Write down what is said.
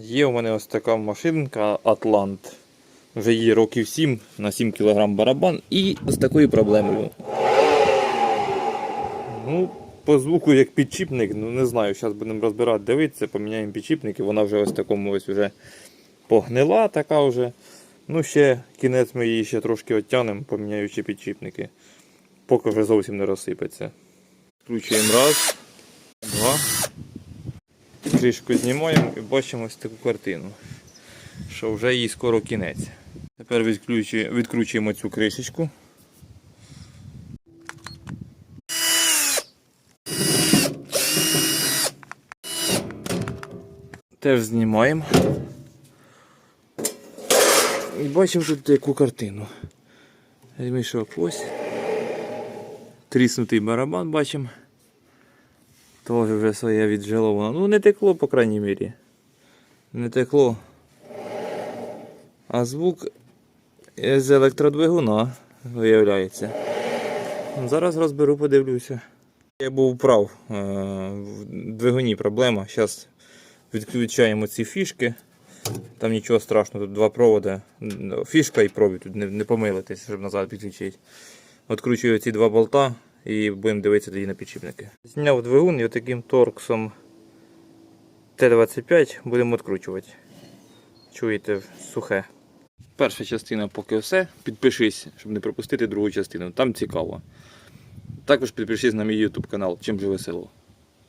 Є у мене ось така машинка Атлант. Вже їй років 7 на 7 кг барабан і з такою проблемою. Ну, по звуку як підчіпник, ну не знаю, зараз будемо розбирати, дивитися, поміняємо підчіпники. Вона вже ось такому ось вже погнила така вже. Ну, ще кінець ми її ще трошки оттянемо, поміняючи підчіпники. Поки вже зовсім не розсипеться. Включуємо раз, два. Кришку знімаємо і бачимо ось таку картину. Що вже їй скоро кінець. Тепер відкручуємо цю кришечку. Теж знімаємо. І бачимо тут яку картину. Ось. Тріснутий барабан бачимо. Теж вже своє віджило воно. Ну не текло, по крайній мірі. Не текло. А звук з електродвигуна виявляється. Зараз розберу, подивлюся. Я був прав. е, В двигуні проблема. Зараз відключаємо ці фішки. Там нічого страшного, тут два проводи. Фішка і провід, тут не, помилитись, щоб назад підключити. Откручую ці два болта і будемо дивитися тоді на підшипники. Зняв двигун і таким торксом Т-25 будемо відкручувати. Чуєте, сухе. Перша частина поки все. Підпишись, щоб не пропустити другу частину. Там цікаво. Також підпишись на мій YouTube канал, чим живе село.